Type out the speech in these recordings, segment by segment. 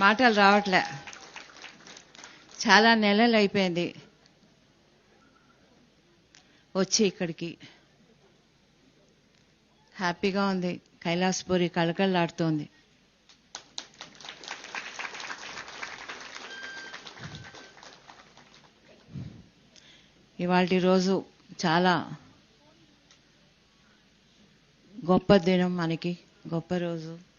మాటలు రావట్లే. చాలా నెలలు అయిపోయింది. వచ్చి ఇక్కడికి. హ్యాపీగా ఉంది. కైలాసపురి కళకళలాడుతోంది. ఇవాళ రోజు చాలా గొప్ప దినం మనకి. గొప్ప రోజు.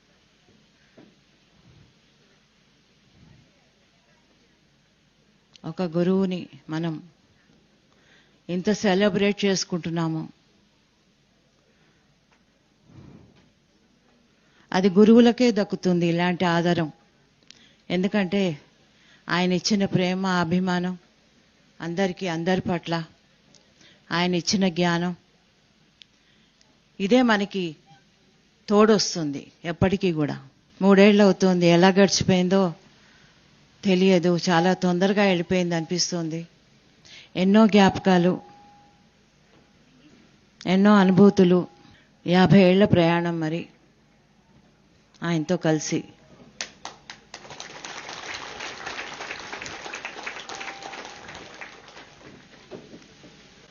ఒక గురువుని మనం ఇంత సెలబ్రేట్ చేసుకుంటున్నాము. అది గురువులకే దక్కుతుంది ఇలాంటి ఆధారం ఎందుకంటే ఆయన ఇచ్చిన ప్రేమ అభిమానం అందరికీ అందరి పట్ల. ఆయన ఇచ్చిన జ్ఞానం. ఇదే మనకి తోడొస్తుంది ఎప్పటికీ కూడా. మూడేళ్ళు అవుతుంది ఎలా గడిచిపోయిందో తెలియదు. చాలా తొందరగా వెళ్ళిపోయింది అనిపిస్తుంది. ఎన్నో జ్ఞాపకాలు ఎన్నో అనుభూతులు యాభై ఏళ్ళ ప్రయాణం మరి ఆయనతో కలిసి.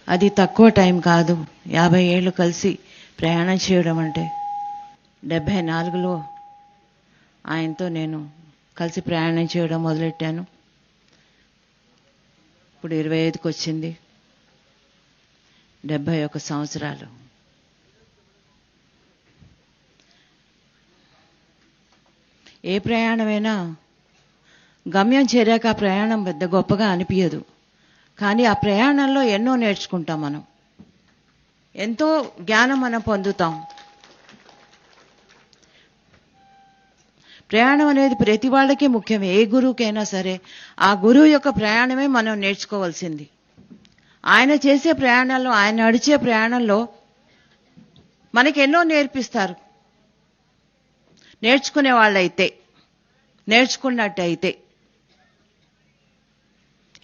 అది తక్కువ టైం కాదు. యాభై ఏళ్ళు కలిసి ప్రయాణం చేయడం అంటే డెబ్భై నాలుగులో ఆయనతో నేను కలిసి ప్రయాణం చేయడం మొదలెట్టాను. ఇప్పుడు ఇరవై ఐదుకి వచ్చింది. డెబ్భై ఒక సంవత్సరాలు. ఏ ప్రయాణమైనా గమ్యం చేరాక ఆ ప్రయాణం పెద్ద గొప్పగా అనిపించదు కానీ ఆ ప్రయాణంలో ఎన్నో నేర్చుకుంటాం మనం. ఎంతో జ్ఞానం మనం పొందుతాం. ప్రయాణం అనేది ప్రతి వాళ్ళకి ముఖ్యం ఏ గురువుకైనా సరే ఆ గురువు యొక్క ప్రయాణమే మనం నేర్చుకోవాల్సింది. ఆయన చేసే ప్రయాణంలో ఆయన నడిచే ప్రయాణంలో మనకి ఎన్నో నేర్పిస్తారు. నేర్చుకునే వాళ్ళైతే నేర్చుకున్నట్టయితే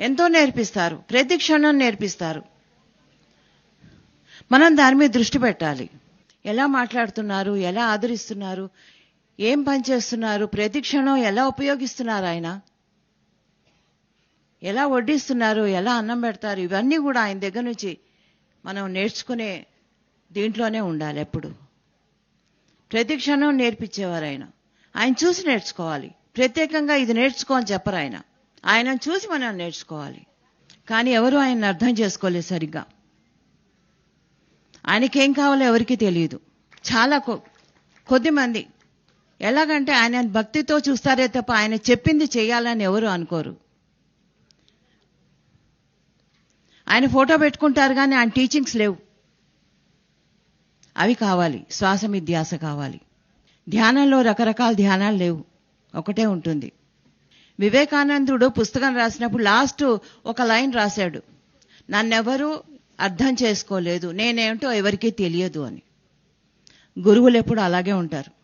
ఎంతో నేర్పిస్తారు. ప్రతి క్షణం నేర్పిస్తారు. మనం దాని మీద దృష్టి పెట్టాలి. ఎలా మాట్లాడుతున్నారు? ఎలా ఆదరిస్తున్నారు? ఏం పని చేస్తున్నారు? ప్రతి క్షణం ఎలా ఉపయోగిస్తున్నారు ఆయన? ఎలా వడ్డిస్తున్నారు? ఎలా అన్నం పెడతారు? ఇవన్నీ కూడా ఆయన దగ్గర నుంచి మనం నేర్చుకునే దీంట్లోనే ఉండాలి ఎప్పుడు. ప్రతి క్షణం నేర్పించేవారు ఆయన. ఆయన చూసి నేర్చుకోవాలి. ప్రత్యేకంగా ఇది నేర్చుకో అని చెప్పరు ఆయన. ఆయనను చూసి మనం నేర్చుకోవాలి. కానీ ఎవరు ఆయన అర్థం చేసుకోలేదు సరిగ్గా. ఆయనకేం కావాలో ఎవరికీ తెలియదు. చాలా కొ- కొద్ది మంది ఎలాగంటే ఆయన భక్తితో చూస్తారే తప్ప ఆయన చెప్పింది చేయాలని ఎవరు అనుకోరు. ఆయన ఫోటో పెట్టుకుంటారు కానీ ఆయన టీచింగ్స్ లేవు. అవి కావాలి శ్వాస ధ్యాస కావాలి. ధ్యానంలో రకరకాల ధ్యానాలు లేవు. ఒకటే ఉంటుంది. వివేకానందుడు పుస్తకం రాసినప్పుడు లాస్ట్ ఒక లైన్ రాశాడు. నన్నెవరూ అర్థం చేసుకోలేదు నేనేంటో ఎవరికీ తెలియదు అని. గురువులు ఎప్పుడు అలాగే ఉంటారు.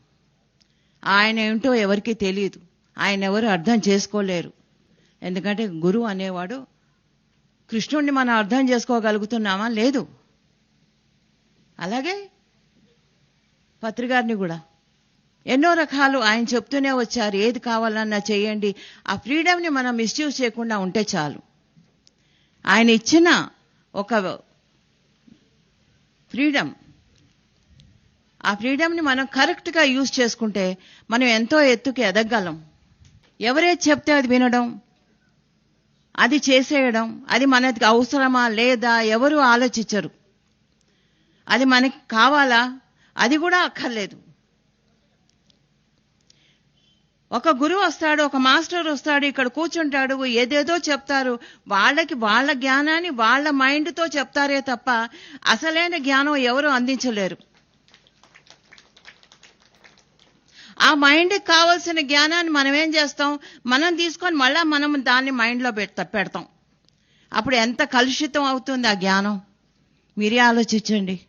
ఆయన ఏంటో ఎవరికీ తెలియదు. ఆయన ఎవరు అర్థం చేసుకోలేరు. ఎందుకంటే గురువు అనేవాడు కృష్ణుణ్ణి మనం అర్థం చేసుకోగలుగుతున్నామా? లేదు. అలాగే పత్రికారిని కూడా. ఎన్నో రకాలు ఆయన చెప్తూనే వచ్చారు. ఏది కావాలన్నా చేయండి. ఆ ఫ్రీడమ్ని మనం మిస్యూజ్ చేయకుండా ఉంటే చాలు. ఆయన ఇచ్చిన ఒక ఫ్రీడమ్ ఆ ఫ్రీడమ్ని మనం కరెక్ట్గా యూజ్ చేసుకుంటే మనం ఎంతో ఎత్తుకి ఎదగలం ఎవరే చెప్తే అది వినడం అది చేసేయడం అది మనకి అవసరమా లేదా ఎవరు ఆలోచించరు. అది మనకి కావాలా? అది కూడా అక్కర్లేదు. ఒక గురువు వస్తాడు ఒక మాస్టర్ వస్తాడు ఇక్కడ కూర్చుంటాడు ఏదేదో చెప్తారు. వాళ్ళకి వాళ్ళ జ్ఞానాన్ని వాళ్ళ మైండ్తో చెప్తారే తప్ప అసలైన జ్ఞానం ఎవరు అందించలేరు. ఆ మైండ్కి కావాల్సిన జ్ఞానాన్ని మనం ఏం చేస్తాం? మనం తీసుకొని మళ్ళా మనం దాన్ని మైండ్లో పెడతా పెడతాం. అప్పుడు ఎంత కలుషితం అవుతుంది ఆ జ్ఞానం? మీరే ఆలోచించండి.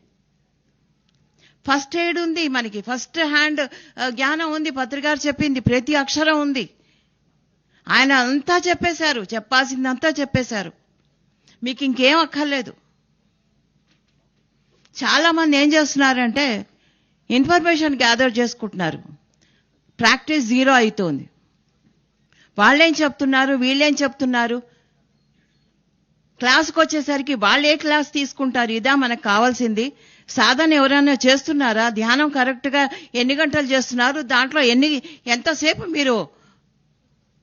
ఫస్ట్ ఎయిడ్ ఉంది మనకి. ఫస్ట్ హ్యాండ్ జ్ఞానం ఉంది. పత్రికారు చెప్పింది. ప్రతి అక్షరం ఉంది. ఆయన అంతా చెప్పేశారు. చెప్పాల్సిందంతా చెప్పేశారు. మీకు ఇంకేం అక్కర్లేదు. చాలామంది ఏం చేస్తున్నారంటే ఇన్ఫర్మేషన్ గ్యాదర్ చేసుకుంటున్నారు. ప్రాక్టీస్ జీరో అవుతోంది వాళ్ళేం చెప్తున్నారు? వీళ్ళేం చెప్తున్నారు? క్లాస్కి వచ్చేసరికి వాళ్ళు ఏ క్లాస్ తీసుకుంటారు. ఇదా మనకు కావాల్సింది. సాధన ఎవరైనా చేస్తున్నారా? ధ్యానం కరెక్ట్గా ఎన్ని గంటలు చేస్తున్నారు? దాంట్లో ఎన్ని ఎంతసేపు మీరు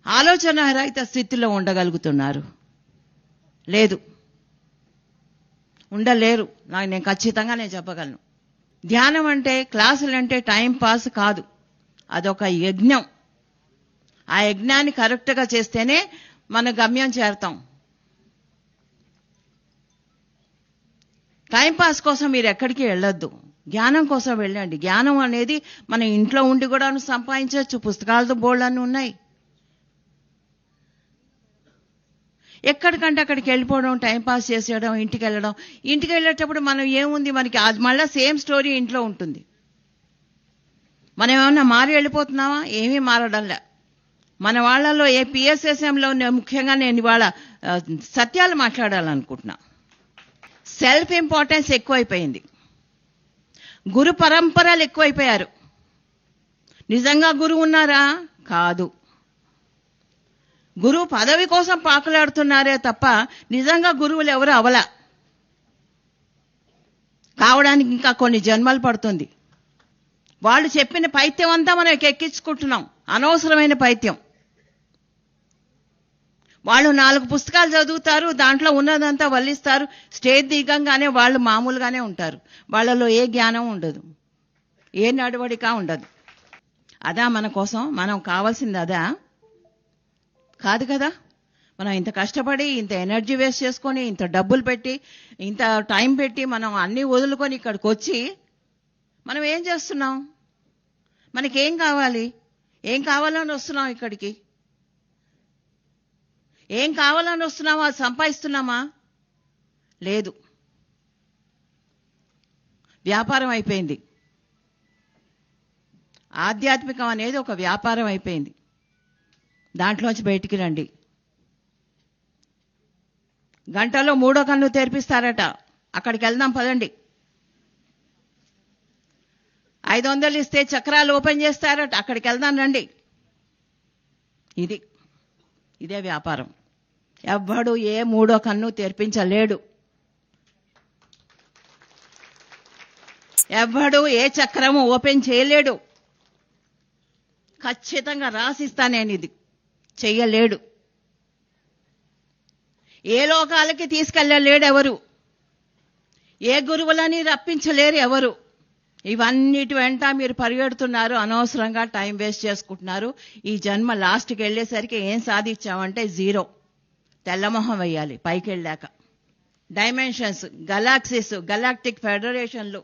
ఆలోచన రహిత స్థితిలో ఉండగలుగుతున్నారు? లేదు. ఉండలేరు. నాకు నేను ఖచ్చితంగా నేను చెప్పగలను. ధ్యానం అంటే క్లాసులు అంటే టైం పాస్ కాదు. అదొక యజ్ఞం. ఆ యజ్ఞాన్ని కరెక్ట్గా చేస్తేనే మన గమ్యం చేరతాం. టైంపాస్ కోసం మీరు ఎక్కడికి వెళ్ళొద్దు. జ్ఞానం కోసం వెళ్ళండి. జ్ఞానం అనేది మన ఇంట్లో ఉండి కూడా సంపాదించవచ్చు. పుస్తకాలతో బోర్డులన్నీ ఉన్నాయి. ఎక్కడికంటే అక్కడికి వెళ్ళిపోవడం టైంపాస్ చేసేయడం ఇంటికి వెళ్ళడం. ఇంటికి వెళ్ళేటప్పుడు మనం ఏముంది? మనకి అది మళ్ళీ సేమ్ స్టోరీ ఇంట్లో ఉంటుంది. మనం ఏమైనా మారి వెళ్ళిపోతున్నామా? ఏమీ మారడంలే మన వాళ్ళలో ఏ పిఎస్ఎస్ఎంలో ముఖ్యంగా నేను ఇవాళ సత్యాలు మాట్లాడాలనుకుంటున్నా. సెల్ఫ్ ఇంపార్టెన్స్ ఎక్కువైపోయింది. గురు పరంపరలు ఎక్కువైపోయారు. నిజంగా గురువు ఉన్నారా? కాదు. గురువు పదవి కోసం పాకులాడుతున్నారే తప్ప నిజంగా గురువులు ఎవరు అవల. కావడానికి ఇంకా కొన్ని జన్మలు పడుతుంది. వాళ్ళు చెప్పిన పైత్యం అంతా మనం ఎక్కించుకుంటున్నాం. అనవసరమైన పైత్యం. వాళ్ళు నాలుగు పుస్తకాలు చదువుతారు దాంట్లో ఉన్నదంతా వల్లిస్తారు స్టేజ్ దిగంగానే వాళ్ళు మామూలుగానే ఉంటారు. వాళ్ళలో ఏ జ్ఞానం ఉండదు. ఏ నడవడిక ఉండదు. అదా మన కోసం మనం కావాల్సింది అదా? కాదు కదా? మనం ఇంత కష్టపడి ఇంత ఎనర్జీ వేస్ట్ చేసుకొని ఇంత డబ్బులు పెట్టి ఇంత టైం పెట్టి మనం అన్నీ వదులుకొని ఇక్కడికి వచ్చి మనం ఏం చేస్తున్నాం? మనకేం కావాలి? ఏం కావాలని వస్తున్నాం ఇక్కడికి? ఏం కావాలని వస్తున్నామా? అది సంపాదిస్తున్నామా? లేదు. వ్యాపారం అయిపోయింది. ఆధ్యాత్మికం అనేది ఒక వ్యాపారం అయిపోయింది. దాంట్లోంచి బయటికి రండి. గంటలో మూడో కన్ను తెరిపిస్తారట. అక్కడికి వెళ్దాం పదండి. ఐదు వందలు ఇస్తే చక్రాలు ఓపెన్ చేస్తారట అక్కడికి వెళ్దాం రండి. ఇది ఇదే వ్యాపారం. ఎవ్వడు ఏ మూడో కన్ను తెరిపించలేడు. ఎవ్వడు ఏ చక్రము ఓపెన్ చేయలేడు. ఖచ్చితంగా రాసిస్తా నేను ఇది. చెయ్యలేడు. ఏ లోకాలకి తీసుకెళ్ళలేడు ఎవరు? ఏ గురువులని రప్పించలేరు ఎవరు? ఇవన్నిటి వెంట మీరు పరిగెడుతున్నారు. అనవసరంగా టైం వేస్ట్ చేసుకుంటున్నారు. ఈ జన్మ లాస్ట్కి వెళ్ళేసరికి ఏం సాధించామంటే జీరో. తెల్లమొహం వేయాలి పైకి వెళ్ళాక డైమెన్షన్స్ గలాక్సీస్ గలాక్టిక్ ఫెడరేషన్లు.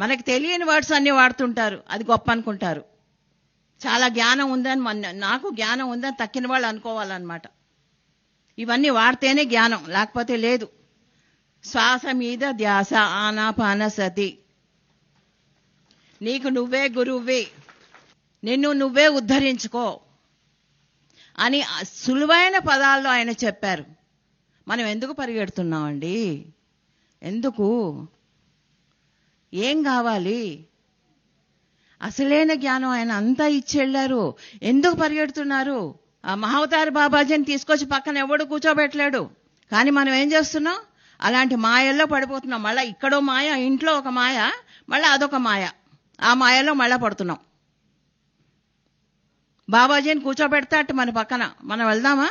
మనకి తెలియని వర్డ్స్ అన్ని వాడుతుంటారు. అది గొప్ప అనుకుంటారు. చాలా జ్ఞానం ఉందని మన నాకు జ్ఞానం ఉందని తక్కిన వాళ్ళు అనుకోవాలన్నమాట. ఇవన్నీ వాడితేనే జ్ఞానం లేకపోతే లేదు. శ్వాస మీద ధ్యాస ఆనాపాన సతి. నీకు నువ్వే గురువువి నిన్ను నువ్వే ఉద్ధరించుకో అని సులువైన పదాల్లో ఆయన చెప్పారు. మనం ఎందుకు పరిగెడుతున్నామండి? ఎందుకు? ఏం కావాలి? అసలైన జ్ఞానం ఆయన అంతా ఇచ్చెళ్ళారు. ఎందుకు పరిగెడుతున్నారు? ఆ మహావతారి బాబాజీని తీసుకొచ్చి పక్కన ఎవడు కూర్చోబెట్టలేడు. కానీ మనం ఏం చేస్తున్నాం? అలాంటి మాయల్లో పడిపోతున్నాం. మళ్ళీ ఇక్కడో మాయ ఇంట్లో ఒక మాయ మళ్ళీ అదొక మాయ. ఆ మాయలో మళ్ళా పడుతున్నాం. బాబాజీని కూర్చోబెడతాట మన పక్కన. మనం వెళ్దామా?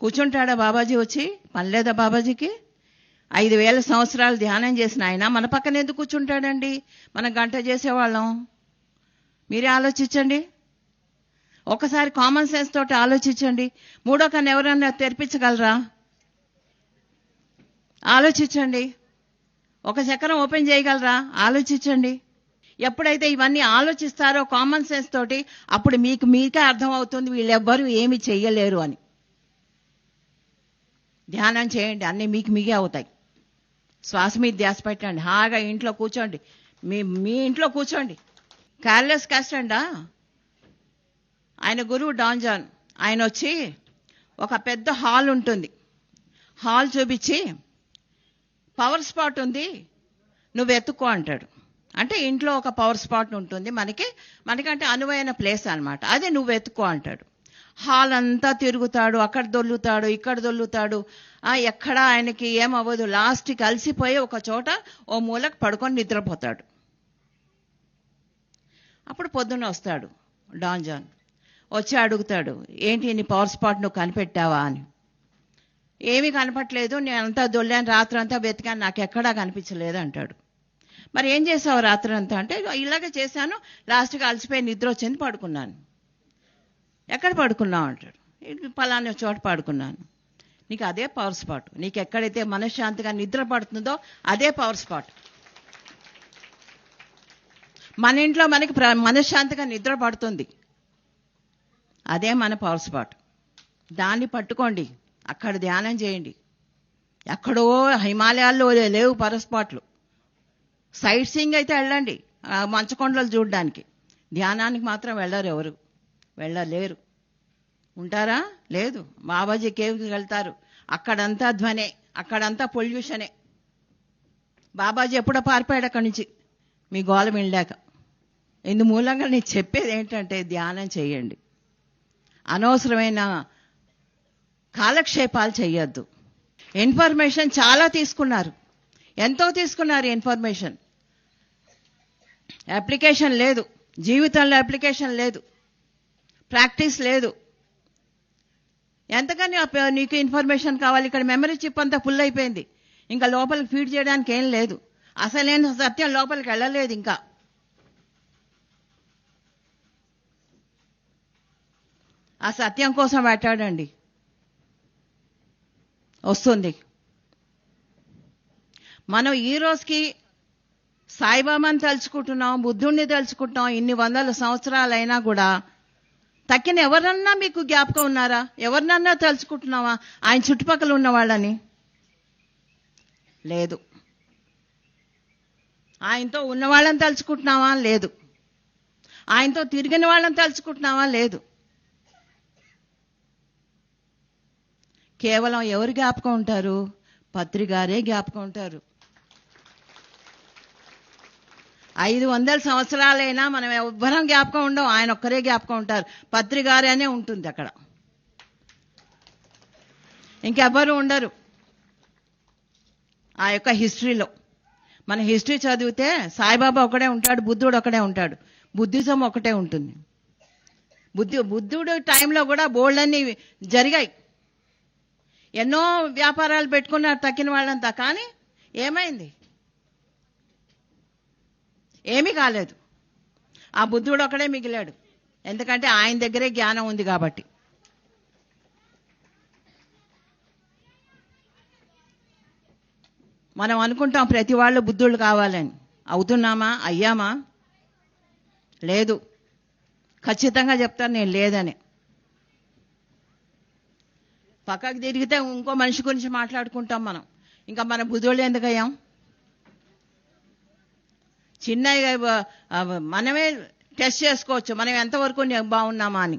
కూర్చుంటాడా బాబాజీ వచ్చి? పనిలేదా బాబాజీకి? ఐదు వేల సంవత్సరాలు ధ్యానం చేసిన ఆయన మన పక్కన ఎందుకు కూర్చుంటాడండి? మనం గంట చేసేవాళ్ళం. మీరే ఆలోచించండి. ఒకసారి కామన్ సెన్స్ తోటి ఆలోచించండి. మూడో కన్నా ఎవరన్నా తెరిపించగలరా? ఆలోచించండి. ఒక చక్రం ఓపెన్ చేయగలరా? ఆలోచించండి. ఎప్పుడైతే ఇవన్నీ ఆలోచిస్తారో కామన్ సెన్స్ తోటి అప్పుడు మీకు మీకే అర్థమవుతుంది వీళ్ళెవ్వరూ ఏమి చేయలేరు అని. ధ్యానం చేయండి. అన్నీ మీకు మీకే అవుతాయి. శ్వాస మీద ధ్యాస పెట్టండి. హాగా ఇంట్లో కూర్చోండి. మీ మీ ఇంట్లో కూర్చోండి. కార్లెస్ కస్టండా ఆయన గురువు డాన్జాన్ ఆయన వచ్చి ఒక పెద్ద హాల్ ఉంటుంది. హాల్ చూపించి పవర్ స్పాట్ ఉంది నువ్వు ఎత్తుకో అంటాడు. అంటే ఇంట్లో ఒక పవర్ స్పాట్ ఉంటుంది మనకి మనకంటే అనువైన ప్లేస్ అనమాట అదే నువ్వు వెతుక్కో అంటాడు. హాల్ అంతా తిరుగుతాడు అక్కడ దొల్లుతాడు ఇక్కడ దొల్లుతాడు. ఎక్కడ ఆయనకి ఏమవ్వదు. లాస్ట్కి కలిసిపోయి ఒక చోట ఓ మూలకు పడుకొని నిద్రపోతాడు. అప్పుడు పొద్దున్న వస్తాడు డాన్ జాన్. వచ్చి అడుగుతాడు ఏంటి నీ పవర్ స్పాట్ నువ్వు కనిపెట్టావా? అని. ఏమీ కనపట్లేదు నేను అంతా దొల్లాను రాత్రి అంతా వెతికాను నాకు ఎక్కడా కనిపించలేదు అంటాడు మరి ఏం చేసావు రాత్రి అంతా అంటే ఇలాగే చేశాను లాస్ట్కి అలసిపోయి నిద్ర వచ్చింది పడుకున్నాను. ఎక్కడ పడుకున్నావు అంటాడు. పలానా చోట పడుకున్నాను. నీకు అదే పవర్ స్పాట్. నీకు ఎక్కడైతే మనశ్శాంతిగా నిద్ర పడుతుందో అదే పవర్ స్పాట్. మన ఇంట్లో మనకి ప్ర- మనశ్శాంతిగా నిద్ర పడుతుంది. అదే మన పవర్ స్పాట్. దాన్ని పట్టుకోండి. అక్కడ ధ్యానం చేయండి. ఎక్కడో హిమాలయాల్లో లేవు పరస్పాట్లు. సైట్ సీయింగ్ అయితే వెళ్ళండి. మంచకొండలు చూడడానికి. ధ్యానానికి మాత్రం వెళ్ళరు ఎవరు. వెళ్ళలేరు. ఉంటారా? లేదు. బాబాజీ కేవ్కి వెళ్తారు. అక్కడంతా ధ్వనే అక్కడంతా పొల్యూషనే. బాబాజీ ఎప్పుడో పారిపోయాడు అక్కడి నుంచి. మీ గోల వినలేక. ఇందు మూలంగా నేను చెప్పేది ఏంటంటే ధ్యానం చేయండి. అనవసరమైన కాలక్షేపాలు చేయొద్దు ఇన్ఫర్మేషన్ చాలా తీసుకున్నారు. ఎంతో తీసుకున్నారు ఇన్ఫర్మేషన్ అప్లికేషన్ లేదు. జీవితంలో అప్లికేషన్ లేదు. ప్రాక్టీస్ లేదు. ఎంతకని అప్ప- నీకు ఇన్ఫర్మేషన్ కావాలి? ఇక్కడ మెమరీ చిప్ అంతా ఫుల్ అయిపోయింది. ఇంకా లోపలికి ఫీడ్ చేయడానికి ఏం లేదు. అసలైన సత్యం లోపలికి వెళ్ళలేదు ఇంకా. ఆ సత్యం కోసం వేటాడండి వస్తుంది. మనం ఈ రోజుకి సాయిబాబాని తలుచుకుంటున్నాం బుద్ధుణ్ణి తలుచుకుంటున్నాం ఇన్ని వందల సంవత్సరాలైనా కూడా తక్కిన ఎవరన్నా మీకు జ్ఞాపకం ఉన్నారా? ఎవరినన్నా తలుచుకుంటున్నావా? ఆయన చుట్టుపక్కల ఉన్న వాళ్ళని? లేదు. ఆయనతో ఉన్న వాళ్ళని తలుచుకుంటున్నావా? లేదు. ఆయనతో తిరిగిన వాళ్ళని తలుచుకుంటున్నావా? లేదు. కేవలం ఎవరు జ్ఞాపకం ఉంటారు? పత్రిగారే జ్ఞాపకం ఉంటారు. ఐదు వందల సంవత్సరాలైనా మనం ఎవ్వరం జ్ఞాపకం ఉండం ఆయన ఒక్కరే జ్ఞాపకం ఉంటారు. పత్రిగారేనే ఉంటుంది అక్కడ. ఇంకెవ్వరు ఉండరు. ఆ యొక్క హిస్టరీలో. మన హిస్టరీ చదివితే సాయిబాబా ఒకడే ఉంటాడు బుద్ధుడు ఒకడే ఉంటాడు. బుద్ధిజం ఒకటే ఉంటుంది. బుద్ధి బుద్ధుడు టైంలో కూడా బోల్డన్ని జరిగాయి. ఎన్నో వ్యాపారాలు పెట్టుకున్నారు తక్కిన వాళ్ళంతా కానీ ఏమైంది? ఏమీ కాలేదు. ఆ బుద్ధుడు ఒకడే మిగిలాడు. ఎందుకంటే ఆయన దగ్గరే జ్ఞానం ఉంది కాబట్టి. మనం అనుకుంటాం ప్రతి వాళ్ళు బుద్ధుళ్ళు కావాలని. అవుతున్నామా? అయ్యామా? లేదు. ఖచ్చితంగా చెప్తాను నేను లేదని. పక్కకు తిరిగితే ఇంకో మనిషి గురించి మాట్లాడుకుంటాం మనం. ఇంకా మన బుధుళ్ళు ఎందుకు అయ్యాం చిన్న మనమే టెస్ట్ చేసుకోవచ్చు. మనం ఎంతవరకు బాగున్నామా అని.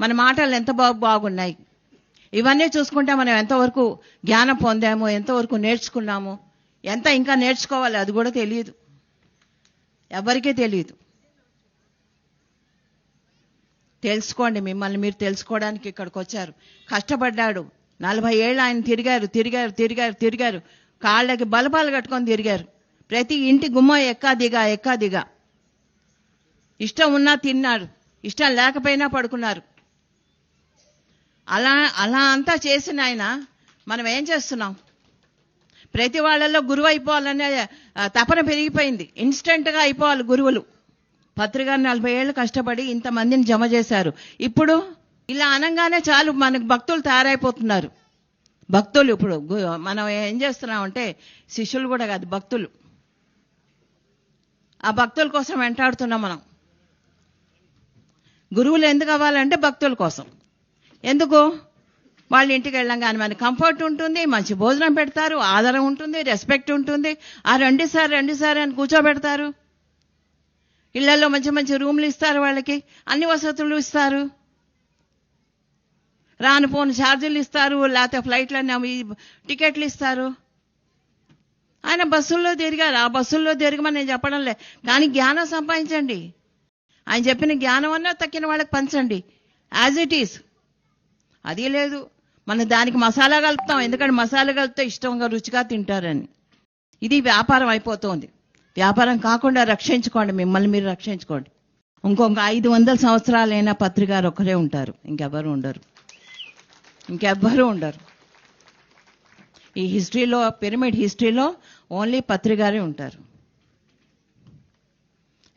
మన మాటలు ఎంత బాగు బాగున్నాయి? ఇవన్నీ చూసుకుంటే మనం ఎంతవరకు జ్ఞానం పొందాము ఎంతవరకు నేర్చుకున్నాము ఎంత ఇంకా నేర్చుకోవాలి అది కూడా తెలియదు. ఎవరికీ తెలియదు. తెలుసుకోండి మిమ్మల్ని మీరు తెలుసుకోవడానికి ఇక్కడికి వచ్చారు. కష్టపడ్డాడు. నలభై ఏళ్ళు ఆయన తిరిగారు తిరిగారు తిరిగారు తిరిగారు. కాళ్ళకి బలపాలు కట్టుకొని తిరిగారు. ప్రతి ఇంటి గుమ్మం ఎక్కా దిగా ఎక్కా దిగా ఇష్టం ఉన్నా తిన్నారు ఇష్టం లేకపోయినా పడుకున్నారు. అలా అలా అంతా చేసిన ఆయన మనం ఏం చేస్తున్నాం? ప్రతి వాళ్ళల్లో గురువు అయిపోవాలనే తపన పెరిగిపోయింది. ఇన్స్టెంట్గా అయిపోవాలి గురువులు. పత్రిక నలభై ఏళ్ళు కష్టపడి ఇంతమందిని జమ చేశారు. ఇప్పుడు ఇలా అనగానే చాలు మనకు భక్తులు తయారైపోతున్నారు. భక్తులు ఇప్పుడు మనం ఏం చేస్తున్నామంటే శిష్యులు కూడా కాదు భక్తులు. ఆ భక్తుల కోసం వెంటాడుతున్నాం మనం. గురువులు ఎందుకు అవ్వాలంటే భక్తుల కోసం. ఎందుకు? వాళ్ళ ఇంటికి వెళ్ళంగానే మనకి కంఫర్ట్ ఉంటుంది మంచి భోజనం పెడతారు ఆదరం ఉంటుంది రెస్పెక్ట్ ఉంటుంది. ఆ రండి సార్ రండి సార్ అని కూర్చోబెడతారు. ఇళ్ళలో మంచి మంచి రూమ్లు ఇస్తారు వాళ్ళకి. అన్ని వసతులు ఇస్తారు. రాను పోను ఛార్జీలు ఇస్తారు లేకపోతే ఫ్లైట్లన్నీ అవి టికెట్లు ఇస్తారు. ఆయన బస్సుల్లో తిరిగారు. ఆ బస్సుల్లో తిరగమని నేను చెప్పడం లే. కానీ జ్ఞానం సంపాదించండి. ఆయన చెప్పిన జ్ఞానం అన్నా తక్కిన వాళ్ళకి పంచండి. యాజ్ ఇట్ ఈస్ అది లేదు. మనం దానికి మసాలా కలుపుతాం. ఎందుకంటే మసాలా కలిపితే ఇష్టంగా రుచిగా తింటారని. ఇది వ్యాపారం అయిపోతుంది. వ్యాపారం కాకుండా రక్షించుకోండి మిమ్మల్ని మీరు రక్షించుకోండి. ఇంకొక ఐదు వందల సంవత్సరాలైనా పత్రికారు ఒకరే ఉంటారు. ఇంకెవ్వరు ఉండరు. ఇంకెవ్వరూ ఉండరు. ఈ హిస్టరీలో పిరమిడ్ హిస్టరీలో ఓన్లీ పత్రికారే ఉంటారు.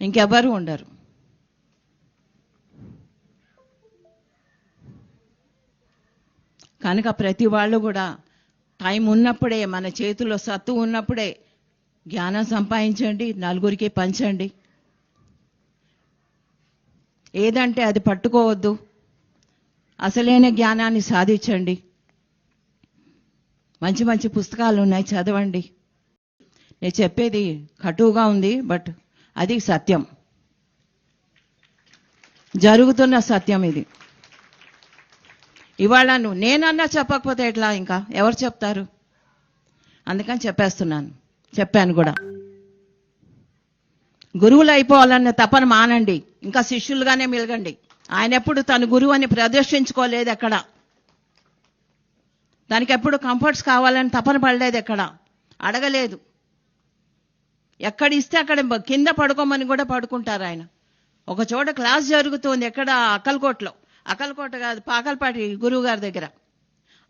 ఇంకెవ్వరూ ఉండరు. కనుక ప్రతి వాళ్ళు కూడా టైం ఉన్నప్పుడే మన చేతిలో సత్తు ఉన్నప్పుడే జ్ఞానం సంపాదించండి నలుగురికి పంచండి. ఏదంటే అది పట్టుకోవద్దు. అసలైన జ్ఞానాన్ని సాధించండి. మంచి మంచి పుస్తకాలు ఉన్నాయి చదవండి. నేను చెప్పేది కటువుగా ఉంది బట్ అది సత్యం. జరుగుతున్న సత్యం ఇది. ఇవాళ నువ్వు నేనన్నా చెప్పకపోతే ఎట్లా ఇంకా? ఎవరు చెప్తారు? అందుకని చెప్పేస్తున్నాను. చెప్పాను కూడా. గురువులు అయిపోవాలన్న తపన మానండి. ఇంకా శిష్యులుగానే మెలగండి. ఆయన ఎప్పుడు తన గురువు అని ప్రదర్శించుకోలేదు ఎక్కడ. దానికి ఎప్పుడు కంఫర్ట్స్ కావాలని తపన పడలేదు ఎక్కడ. అడగలేదు. ఎక్కడ ఇస్తే అక్కడ కింద పడుకోమని కూడా పడుకుంటారు ఆయన. ఒక చోట క్లాస్ జరుగుతుంది ఎక్కడ? అక్కలకోటలో. అక్కలకోట కాదు పాకల్పాటి గురువు గారి దగ్గర.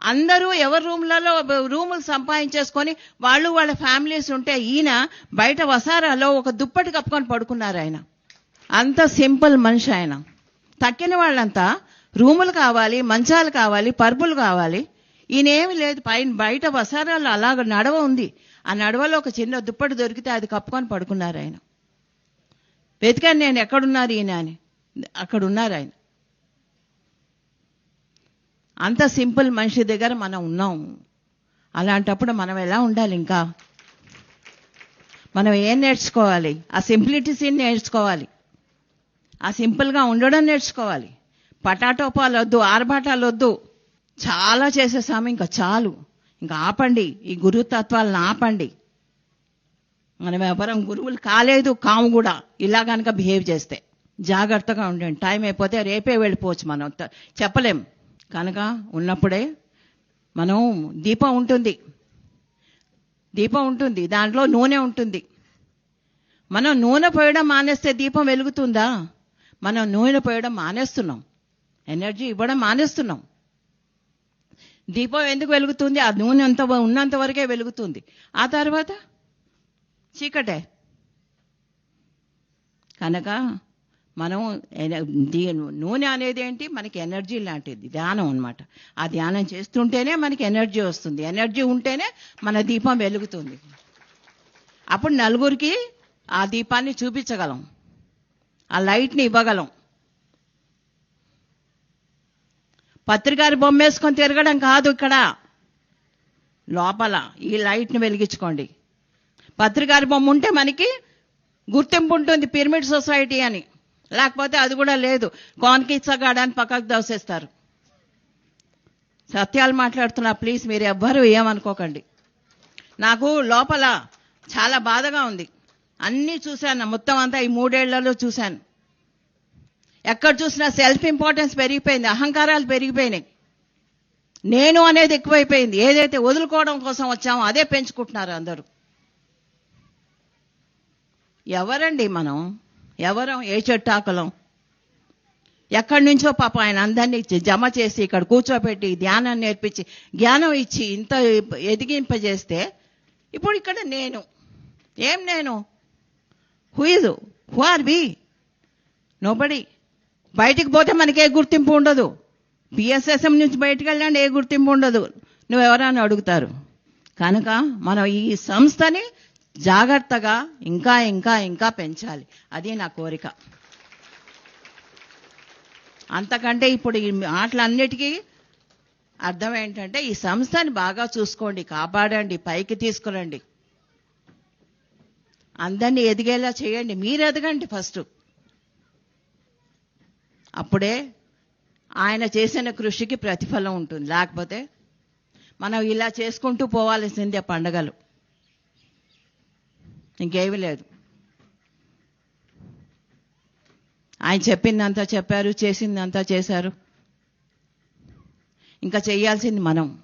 అందరూ ఎవరి రూమ్లలో రూములు సంపాదించేసుకొని వాళ్ళు వాళ్ళ ఫ్యామిలీస్ ఉంటే ఈయన బయట వసారాలో ఒక దుప్పటి కప్పుకొని పడుకున్నారు ఆయన. అంత సింపుల్ మనిషి ఆయన. తక్కిన వాళ్ళంతా రూములు కావాలి మంచాలు కావాలి పరుపులు కావాలి. ఈయనేమి లేదు పైన బయట వసారాలు అలాగ నడవ ఉంది. ఆ నడవలో ఒక చిన్న దుప్పటి దొరికితే అది కప్పుకొని పడుకున్నారు ఆయన. వెతికాను నేను ఎక్కడున్నారు ఈయన అని. అక్కడ ఉన్నారు ఆయన. అంత సింపుల్ మనిషి దగ్గర మనం ఉన్నాం. అలాంటప్పుడు మనం ఎలా ఉండాలి ఇంకా? మనం ఏం నేర్చుకోవాలి? ఆ సింప్లిటిసీని నేర్చుకోవాలి? ఆ సింపుల్గా ఉండడం నేర్చుకోవాలి. పటాటోపాలు వద్దు ఆర్భాటాలు వద్దు చాలా చేసేసాము ఇంకా చాలు. ఇంకా ఆపండి. ఈ గురుతత్వాలను ఆపండి. మనం ఎవరం గురువులు కాలేదు కాము కూడా. ఇలా కనుక బిహేవ్ చేస్తే. జాగ్రత్తగా ఉండండి. టైం అయిపోతే రేపే వెళ్ళిపోవచ్చు మనం. చెప్పలేం. కనుక ఉన్నప్పుడే మనం దీపం ఉంటుంది. దీపం ఉంటుంది. దాంట్లో నూనె ఉంటుంది. మనం నూనె పోయడం మానేస్తే దీపం వెలుగుతుందా? మనం నూనె పోయడం మానేస్తున్నాం. ఎనర్జీ ఇవ్వడం మానేస్తున్నాం. దీపం ఎందుకు వెలుగుతుంది? ఆ నూనె అంత ఉన్నంత వరకే వెలుగుతుంది. ఆ తర్వాత చీకటే. కనుక మనం నూనె అనేది ఏంటి? మనకి ఎనర్జీ లాంటిది ధ్యానం అన్నమాట. ఆ ధ్యానం చేస్తుంటేనే మనకి ఎనర్జీ వస్తుంది. ఎనర్జీ ఉంటేనే మన దీపం వెలుగుతుంది. అప్పుడు నలుగురికి ఆ దీపాన్ని చూపించగలం. ఆ లైట్ని ఇవ్వగలం. పత్రికారి బొమ్మ వేసుకొని తిరగడం కాదు ఇక్కడ. లోపల ఈ లైట్ని వెలిగించుకోండి. పత్రికారి బొమ్మ ఉంటే మనకి గుర్తింపు ఉంటుంది పిరమిడ్ సొసైటీ అని. లేకపోతే అది కూడా లేదు. కాన్కిచ్చగాడని పక్కకు దోసేస్తారు. సత్యాలు మాట్లాడుతున్నా ప్లీజ్ మీరు ఎవ్వరూ ఏమనుకోకండి. నాకు లోపల చాలా బాధగా ఉంది. అన్నీ చూశాను. మొత్తం అంతా ఈ మూడేళ్ళలో చూశాను. ఎక్కడ చూసినా సెల్ఫ్ ఇంపార్టెన్స్ పెరిగిపోయింది అహంకారాలు పెరిగిపోయినాయి. నేను అనేది ఎక్కువైపోయింది. ఏదైతే వదులుకోవడం కోసం వచ్చామో అదే పెంచుకుంటున్నారు అందరూ. ఎవరండి మనం? ఎవరం ఏ చెట్టాకులం ఎక్కడి నుంచో పాప ఆయన అందరినీ జమ చేసి ఇక్కడ కూర్చోబెట్టి ధ్యానం నేర్పించి జ్ఞానం ఇచ్చి ఇంత ఎదిగింపజేస్తే ఇప్పుడు ఇక్కడ నేను. ఏం నేను? Who who who are be nobody బయటికి పోతే మనకి ఏ గుర్తింపు ఉండదు. బిఎస్ఎస్ఎం నుంచి బయటకు వెళ్ళండి ఏ గుర్తింపు ఉండదు. నువ్వెవరని అడుగుతారు? కనుక మనం ఈ సంస్థని జాగ్రత్తగా ఇంకా ఇంకా ఇంకా పెంచాలి. అది నా కోరిక. అంతకంటే ఇప్పుడు ఈ ఆటలన్నిటికీ అర్థం ఏంటంటే ఈ సంస్థని బాగా చూసుకోండి కాపాడండి పైకి తీసుకురండి. అందరినీ ఎదిగేలా చేయండి. మీరు ఎదగండి ఫస్ట్. అప్పుడే ఆయన చేసిన కృషికి ప్రతిఫలం ఉంటుంది. లేకపోతే మనం ఇలా చేసుకుంటూ పోవాల్సిందే పండగలు. ఇంకేమీ లేదు. ఆయన చెప్పిందంతా చెప్పారు చేసిందంతా చేశారు. ఇంకా చేయాల్సింది మనం.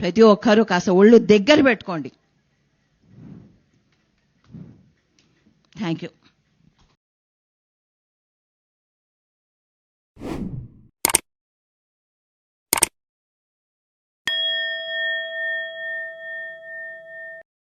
ప్రతి ఒక్కరూ కాస్త ఒళ్ళు దగ్గర పెట్టుకోండి. Thank you.